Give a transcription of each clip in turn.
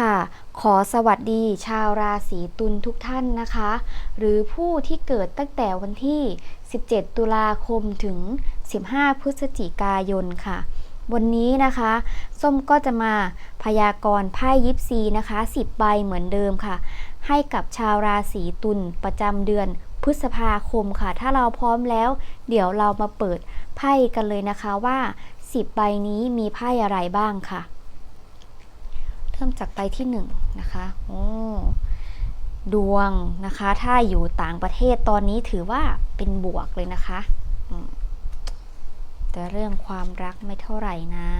ค่ะ ขอสวัสดีชาวราศีตุลทุกท่านนะคะ หรือผู้ที่เกิดตั้งแต่วันที่ 17 ตุลาคมถึง 15 พฤศจิกายนค่ะ วันนี้นะคะ ส้มก็จะมาพยากรณ์ไพ่ยิปซีนะคะ 10 ใบเหมือนเดิมค่ะ ให้กับชาวราศีตุลประจำเดือนพฤษภาคมค่ะ ถ้าเราพร้อมแล้ว เดี๋ยวเรามาเปิดไพ่กันเลยนะคะว่า 10 ใบนี้มีไพ่อะไรบ้างค่ะ ริ่มจากใบที่1นนะคะโอ้ดวงนะคะ ถ้าอยู่ต่างประเทศตอนนี้ถือว่าเป็นบวกเลยนะคะ แต่เรื่องความรักไม่เท่าไหร่นะ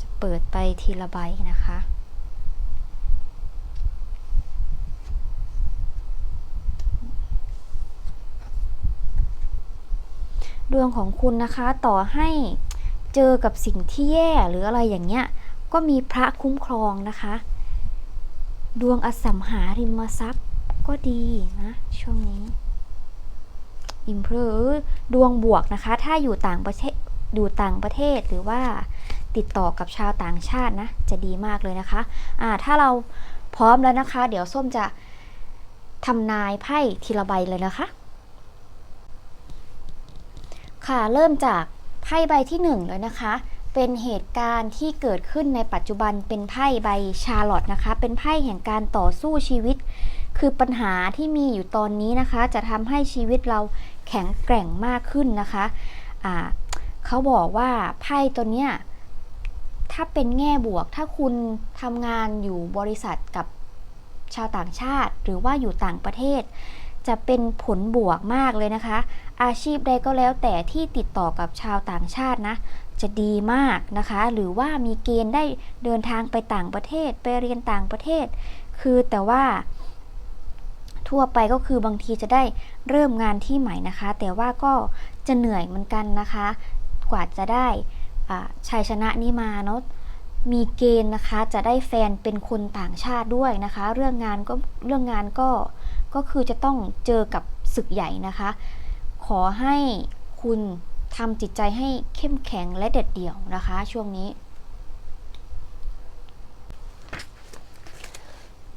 จะเปิดไปทีละใบนะคะดวงของคุณนะคะต่อให้ เจอกับสิ่งที่แย่หรืออะไรอย่างเงี้ย ก็มีพระคุ้มครองนะคะ ดวงอสัมหาริมทรัพย์ก็ดีนะช่วงนี้ อิมเพรดวงบวกนะคะ ถ้าอยู่ต่างประเทศอยู่ต่างประเทศหรือว่าติดต่อกับชาวต่างชาตินะ จะดีมากเลยนะคะอ่าถ้าเราพร้อมแล้วนะคะ เดี๋ยวส้มจะทำนายไพ่ทีละใบเลยนะคะ ค่ะเริ่มจาก ไพ่ใบที่หนึ่งเลยนะคะ เป็นเหตุการณ์ที่เกิดขึ้นในปัจจุบันเป็นไพ่ใบชาร์ลอตนะคะ เป็นไพ่แห่งการต่อสู้ชีวิต คือปัญหาที่มีอยู่ตอนนี้นะคะ จะทำให้ชีวิตเราแข็งแกร่งมากขึ้นนะคะอ่าเขาบอกว่าไพ่ตัวเนี้ยถ้าเป็นแง่บวก ถ้าคุณทำงานอยู่บริษัทกับชาวต่างชาติ หรือว่าอยู่ต่างประเทศ จะเป็นผลบวกมากเลยนะคะ อาชีพใดก็แล้วแต่ที่ติดต่อกับชาวต่างชาตินะ จะดีมากนะคะ หรือว่ามีเกณฑ์ได้เดินทางไปต่างประเทศ ไปเรียนต่างประเทศ คือแต่ว่า ทั่วไปก็คือบางทีจะได้เริ่มงานที่ใหม่นะคะ แต่ว่าก็จะเหนื่อยเหมือนกันนะคะ กว่าจะได้ชัยชนะนี้มาเนาะมีเกณฑ์นะคะจะได้แฟนเป็นคนต่างชาติด้วยนะคะ เรื่องงานก็เรื่องงานก็ ก็คือจะต้องเจอกับศึกใหญ่นะคะ ขอให้คุณทำจิตใจให้เข้มแข็งและเด็ดเดี่ยวนะคะ ช่วงนี้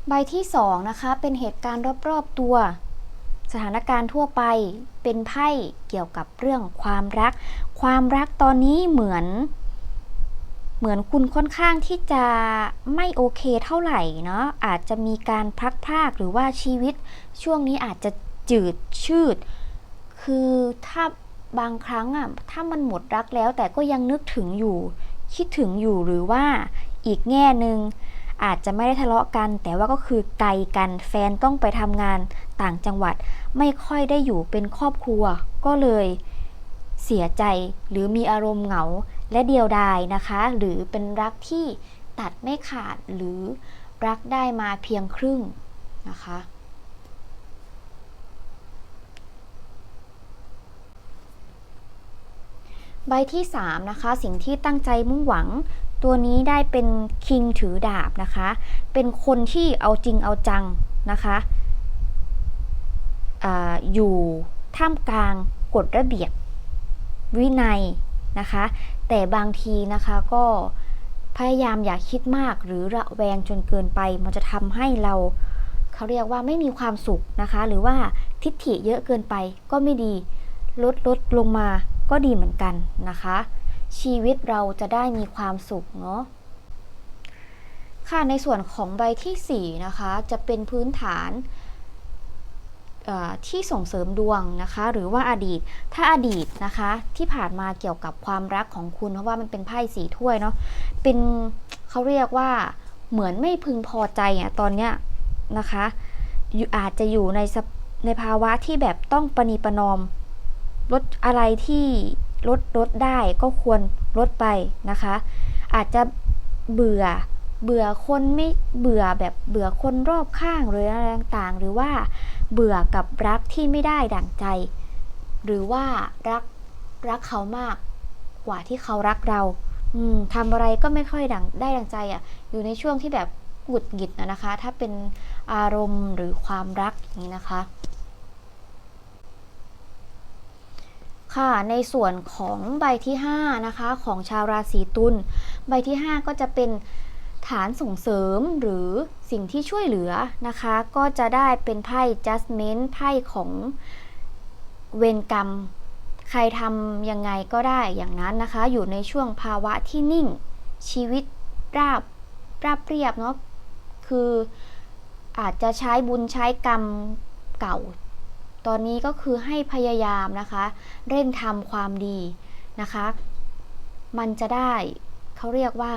ใบที่สองนะคะเป็นเหตุการณ์รอบๆตัว สถานการณ์ทั่วไปเป็นไพ่เกี่ยวกับเรื่องความรัก ความรักตอนนี้เหมือน เหมือนคุณค่อนข้างที่จะไม่โอเคเท่าไหร่เนาะอาจจะมีการพลักพากหรือว่าชีวิตช่วงนี้อาจจะจืดชืด คือถ้าบางครั้งอะถ้ามันหมดรักแล้วแต่ก็ยังนึกถึงอยู่ คิดถึงอยู่หรือว่าอีกแง่หนึ่งอาจจะไม่ได้ทะเลาะกัน แต่ว่าก็คือไกลกันแฟนต้องไปทำงานต่างจังหวัด ไม่ค่อยได้อยู่เป็นครอบครัว ก็เลยเสียใจหรือมีอารมณ์เหงา และเดียวดายนะคะ หรือเป็นรักที่ตัดไม่ขาดหรือรักได้มาเพียงครึ่งนะคะใบที่ 3 นะคะ สิ่งที่ตั้งใจมุ่งหวัง ตัวนี้ได้เป็นคิงถือดาบนะคะ เป็นคนที่เอาจริงเอาจังนะคะออยู่ท่ามกลางกฎระเบียบ วินัย นะคะ แต่บางทีนะคะก็พยายามอย่าคิดมากหรือระแวงจนเกินไป มันจะทำให้เราเขาเรียกว่าไม่มีความสุขนะคะ หรือว่าทิฏฐิเยอะเกินไปก็ไม่ดี ลดลดลงมาก็ดีเหมือนกันนะคะ ชีวิตเราจะได้มีความสุขเนาะค่ะในส่วนของใบที่4นะคะจะเป็นพื้นฐาน ที่ส่งเสริมดวงนะคะ หรือว่าอดีตถ้าอดีตนะคะที่ผ่านมาเกี่ยวกับความรักของคุณเพราะว่ามันเป็นไพ่สีถ้วยเนาะเป็นเขาเรียกว่าเหมือนไม่พึงพอใจอะตอนเนี้ยนะคะอาจจะอยู่ในในภาวะที่แบบต้องประนีประนอมลดอะไรที่ลดลดได้ก็ควรลดไปนะคะ อาจจะเบื่อ เบื่อคนไม่เบื่อแบบเบื่อคนรอบข้างหรืออะไรต่างๆ หรือว่าเบื่อกับรักที่ไม่ได้ดั่งใจ หรือว่ารักรักเขามากกว่าที่เขารักเราอืมทำอะไรก็ไม่ค่อยดังได้ดังใจอะ่ะ อยู่ในช่วงที่แบบหงุดหงิดนะนะคะ ถ้าเป็นอารมณ์หรือความรักอย่างนี้นะคะ ค่ะในส่วนของใบที่ 5 นะคะ ของชาวราศีตุลใบที่ 5 ก็จะเป็น ฐานส่งเสริมหรือสิ่งที่ช่วยเหลือนะคะ ก็จะได้เป็นไพ่ judgment ไพ่ของเวรกรรม ใครทำยังไงก็ได้อย่างนั้นนะคะ อยู่ในช่วงภาวะที่นิ่ง ชีวิตราบราบเรียบเนาะคืออาจจะใช้บุญใช้กรรมเก่า ตอนนี้ก็คือให้พยายามนะคะ เร่งทำความดีนะคะ มันจะได้เขาเรียกว่า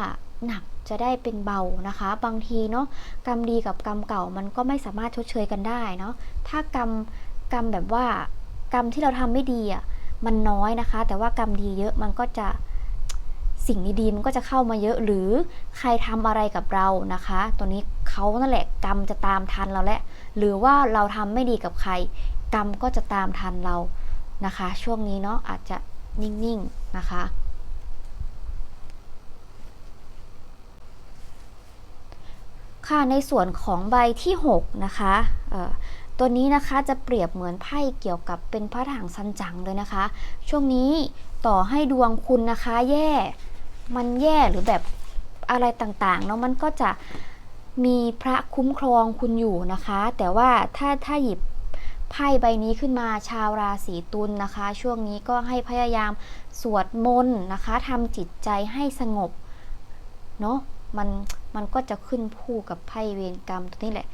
หนัก จะได้เป็นเบานะคะ บางทีเนาะกรรมดีกับกรรมเก่ามันก็ไม่สามารถชดเชยกันได้เนาะถ้ากรรมกรรมแบบว่ากรรมที่เราทำไม่ดีอะมันน้อยนะคะ แต่ว่ากรรมดีเยอะมันก็จะสิ่งดีๆมันก็จะเข้ามาเยอะหรือใครทำอะไรกับเรานะคะ ตัวนี้เขานั่นแหละกรรมจะตามทันเราแหละ หรือว่าเราทำไม่ดีกับใคร กรรมก็จะตามทันเรานะคะ ช่วงนี้เนาะอาจจะนิ่งๆนะคะ ค่ะในส่วนของใบที่ 6 นะคะตัวนี้นะคะจะเปรียบเหมือนไพ่เกี่ยวกับเป็นพระถังซันจังเลยนะคะ ช่วงนี้ต่อให้ดวงคุณนะคะแย่มันแย่หรือแบบอะไรต่างๆเนาะมันก็จะมีพระคุ้มครองคุณอยู่นะคะ แต่ว่าถ้าถ้าหยิบไพ่ใบนี้ขึ้นมาชาวราศีตุลนนะคะ ช่วงนี้ก็ให้พยายามสวดมนต์นะคะทำจิตใจให้สงบเนาะมัน มันก็จะขึ้นคู่กับไพ่เวรกรรมตัวนี้แหละ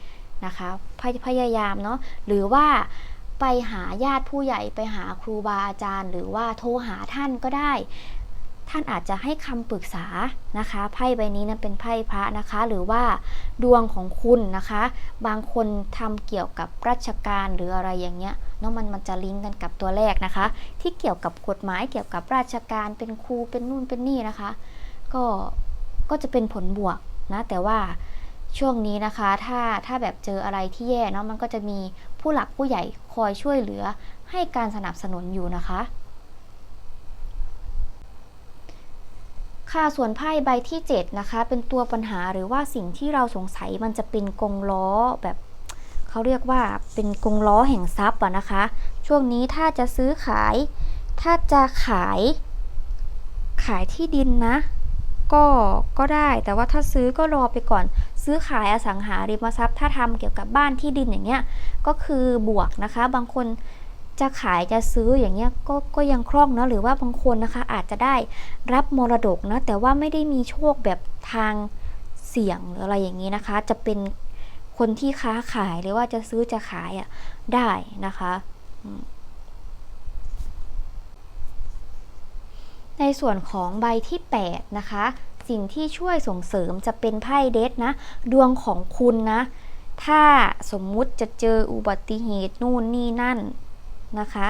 นะคะพพยายามเนาะหรือว่าไปหาญาติผู้ใหญ่ไปหาครูบาอาจารย์ หรือว่าโทรหาท่านก็ได้ ท่านอาจจะให้คำปรึกษานะคะไพ่ใบนี้นะเป็นไพ่พระนะคะ หรือว่าดวงของคุณนะคะ บางคนทำเกี่ยวกับราชการหรืออะไรอย่างเงี้ยเนาะมันมันจะลิงก์กันกับตัวแรกนะคะ ที่เกี่ยวกับกฎหมายเกี่ยวกับราชการเป็นครูเป็นนู่นเป็นนี่นะคะ ก็ก็จะเป็นผลบวก นะแต่ว่าช่วงนี้นะคะถ้าถ้าแบบเจออะไรที่แย่เนาะมันก็จะมีผู้หลักผู้ใหญ่คอยช่วยเหลือให้การสนับสนุนอยู่นะคะ ค่ะส่วนไพ่ใบที่ 7 นะคะ เป็นตัวปัญหาหรือว่าสิ่งที่เราสงสัยมันจะเป็นกงล้อแบบเขาเรียกว่าเป็นกงล้อแห่งทรัพย์อะนะคะ ช่วงนี้ถ้าจะซื้อขาย ถ้าจะขายขายที่ดินนะ ก็ก็ได้แต่ว่าถ้าซื้อก็รอไปก่อน ซื้อขายอสังหาริมทรัพย์ ถ้าทำเกี่ยวกับบ้านที่ดินอย่างเงี้ยก็คือบวกนะคะ บางคนจะขายจะซื้ออย่างเงี้ยก็ก็ยังคล่องนะหรือว่าบางคนนะคะอาจจะได้รับมรดกนะแต่ว่าไม่ได้มีโชคแบบทางเสี่ยงหรืออะไรอย่างนี้นะคะ จะเป็นคนที่ค้าขายหรือว่าจะซื้อจะขายอะได้นะคะอืม ในส่วนของใบที่ 8 นะคะ สิ่งที่ช่วยส่งเสริมจะเป็นไพ่เดทนะ ดวงของคุณนะ ถ้าสมมุติจะเจออุบัติเหตุนู่นนี่นั่นนะคะ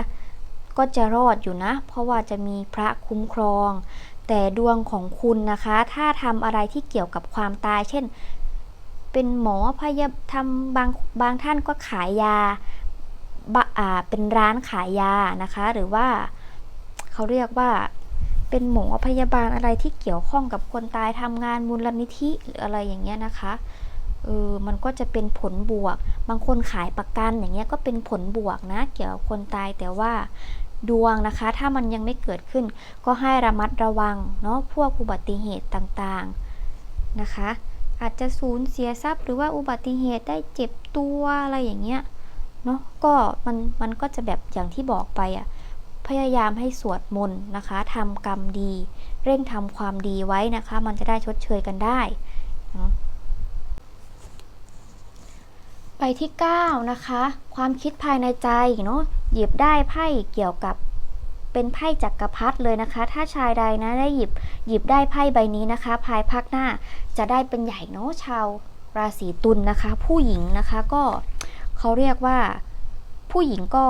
ก็จะรอดอยู่นะ เพราะว่าจะมีพระคุ้มครอง แต่ดวงของคุณนะคะ ถ้าทำอะไรที่เกี่ยวกับความตาย เช่น เป็นหมอพยาทำบางบางท่านก็ขายยาบะอ่าเป็นร้านขายยานะคะ หรือว่าเขาเรียกว่า เป็นหมอพยาบาลอะไรที่เกี่ยวข้องกับคนตายทำงานมูลนิธิหรืออะไรอย่างเงี้ยนะคะเออมันก็จะเป็นผลบวก บางคนขายประกันอย่างเงี้ยก็เป็นผลบวกนะ เกี่ยวกับคนตายแต่ว่าดวงนะคะ ถ้ามันยังไม่เกิดขึ้น ก็ให้ระมัดระวังเนาะพวกอุบัติเหตุต่างๆนะคะ อาจจะสูญเสียทรัพย์ หรือว่าอุบัติเหตุได้เจ็บตัวอะไรอย่างเงี้ยเนาะก็มันมันก็จะแบบอย่างที่บอกไปอะ่ะ พยายามให้สวดมนต์นะคะทำกรรมดี เร่งทำความดีไว้นะคะ มันจะได้ชดเชยกันได้นะไปที่9นะคะ ความคิดภายในใจเนาะหยิบได้ไพ่เกี่ยวกับเป็นไพ่จักรพรรดิเลยนะคะ ถ้าชายใดนะได้หยิบหยิบได้ไพ่ใบนี้นะคะ ภายภาคหน้าจะได้เป็นใหญ่เนาะชาวราศีตุลนนะคะ ผู้หญิงนะคะก็เขาเรียกว่าผู้หญิงก็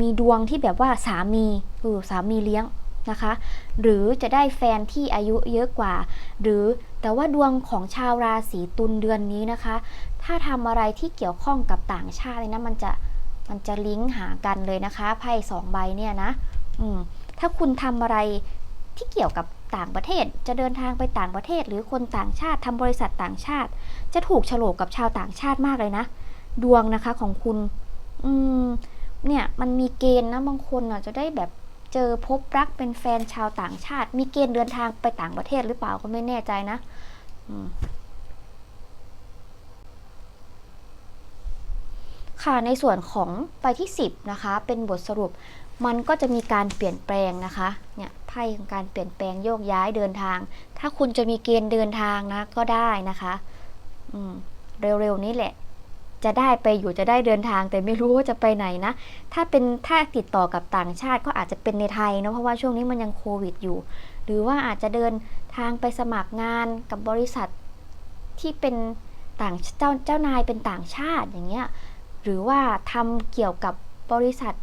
มีดวงที่แบบว่าสามีเออสามีเลี้ยงนะคะ หรือจะได้แฟนที่อายุเยอะกว่า หรือแต่ว่าดวงของชาวราศีตุลเดือนนี้นะคะ ถ้าทำอะไรที่เกี่ยวข้องกับต่างชาตินะมันจะมันจะลิงก์หากันเลยนะคะไพ่สองใบเนี่ยนะอืมถ้าคุณทำอะไรที่เกี่ยวกับต่างประเทศจะเดินทางไปต่างประเทศ หรือคนต่างชาติทำบริษัทต่างชาติ จะถูกโฉลกกับชาวต่างชาติมากเลยนะ ดวงนะคะของคุณ อืม เนี่ยมันมีเกณฑ์นะบางคนอะจะได้แบบเจอพบรักเป็นแฟนชาวต่างชาติ มีเกณฑ์เดินทางไปต่างประเทศหรือเปล่าก็ไม่แน่ใจนะค่ะในส่วนของไปที่ 10 นะคะ เป็นบทสรุปมันก็จะมีการเปลี่ยนแปลงนะคะเนี่ยไพ่ของการเปลี่ยนแปลงโยกย้ายเดินทาง ถ้าคุณจะมีเกณฑ์เดินทางนะก็ได้นะคะ อืมเร็วๆนี้แหละ จะได้ไปอยู่จะได้เดินทางแต่ไม่รู้ว่าจะไปไหนนะ ถ้าเป็นถ้าติดต่อกับต่างชาติก็อาจจะเป็นในไทยเนอะเพราะว่าช่วงนี้มันยังโควิดอยู่ หรือว่าอาจจะเดินทางไปสมัครงานกับบริษัทที่เป็นต่างเจ้าเจ้านายเป็นต่างชาติอย่างเงี้ยหรือว่าทำเกี่ยวกับบริษัท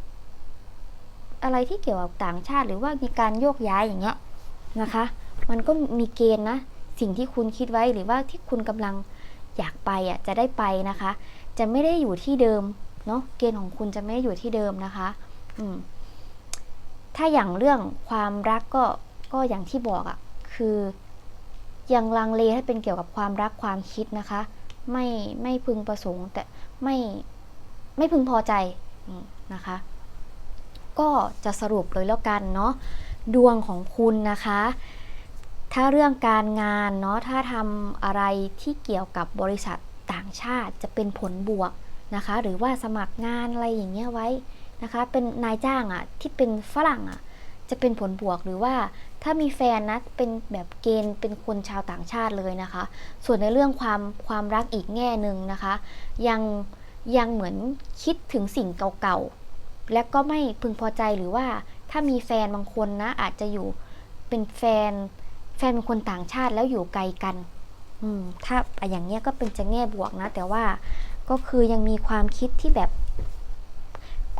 อะไรที่เกี่ยวกับต่างชาติ หรือว่ามีการโยกย้ายอย่างเงี้ยนะคะ มันก็มีเกณฑ์นะสิ่งที่คุณคิดไว้หรือว่าที่คุณกำลัง อยากไปอะจะได้ไปนะคะ จะไม่ได้อยู่ที่เดิมเนาะเกณฑ์ของคุณจะไม่ได้อยู่ที่เดิมนะคะ อืมถ้าอย่างเรื่องความรักก็ก็อย่างที่บอกอะ่ะ คือยังลังเลให้เป็นเกี่ยวกับความรักความคิดนะคะ ไม่ไม่พึงประสงค์แต่ไม่ไม่พึงพอใจนะคะ ก็จะสรุปเลยแล้วกันเนาะดวงของคุณนะคะ ถ้าเรื่องการงานเนาะถ้าทำอะไรที่เกี่ยวกับบริษัทต่างชาติจะเป็นผลบวกนะคะ หรือว่าสมัครงานอะไรอย่างเงี้ยไว้นะคะ เป็นนายจ้างอะ่ะที่เป็นฝรั่งอะ่ะจะเป็นผลบวกหรือว่าถ้ามีแฟนนะเป็นแบบเกณฑ์เป็นคนชาวต่างชาติเลยนะคะ ส่วนในเรื่องความความรักอีกแง่หนึ่งนะคะ ยังยังเหมือนคิดถึงสิ่งเก่าๆและก็ไม่พึงพอใจหรือว่าถ้ามีแฟนบางคนนะอาจจะอยู่เป็นแฟน แฟนเป็นคนต่างชาติแล้วอยู่ไกลกัน อืม ถ้าอย่างเงี้ยก็เป็นจะแง่บวกนะ แต่ว่าก็คือยังมีความคิดที่แบบ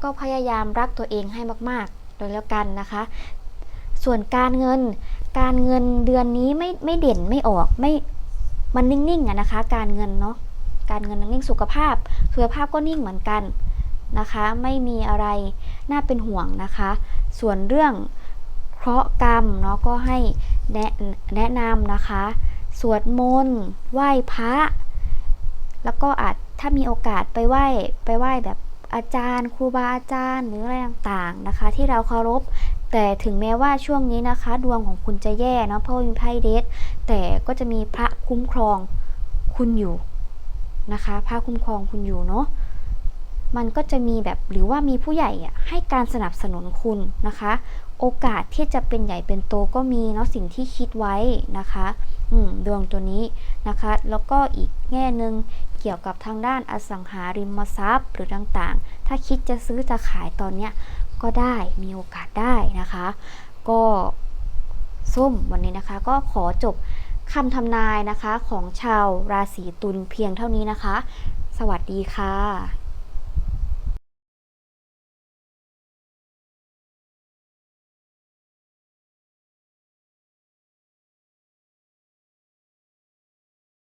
ก็พยายามรักตัวเองให้มากๆโดยแล้วกันนะคะ ส่วนการเงิน การเงินเดือนนี้ไม่ไม่เด่นไม่ออกไม่มันนิ่งๆอะนะคะ การเงินเนาะการเงินนิ่งสุขภาพสุขภาพก็นิ่งเหมือนกันนะคะ ไม่มีอะไรน่าเป็นห่วงนะคะ ส่วนเรื่อง เคราะห์กรรมเนาะก็ให้แนะแนะนำนะคะ สวดมนต์ไหว้พระ แล้วก็อาจถ้ามีโอกาสไปไหว้ไปไหว้แบบอาจารย์ ครูบาอาจารย์หรืออะไรต่างๆนะคะ ที่เราเคารพแต่ถึงแม้ว่าช่วงนี้นะคะ ดวงของคุณจะแย่เนาะเพราะมีไพ่เดทแต่ก็จะมีพระคุ้มครองคุณอยู่นะคะพระคุ้มครองคุณอยู่เนาะมันก็จะมีแบบหรือว่ามีผู้ใหญ่อะให้การสนับสนุนคุณนะคะ โอกาสที่จะเป็นใหญ่เป็นโตก็มีเนาะสิ่งที่คิดไว้นะคะอืมดวงตัวนี้นะคะ แล้วก็อีกแง่หนึ่งเกี่ยวกับทางด้านอสังหาริมทรัพย์หรือต่างๆ ถ้าคิดจะซื้อจะขายตอนเนี้ยก็ได้มีโอกาสได้นะคะ ก็ส้มวันนี้นะคะก็ขอจบคำทำนายนะคะของชาวราศีตุลเพียงเท่านี้นะคะ สวัสดีค่ะ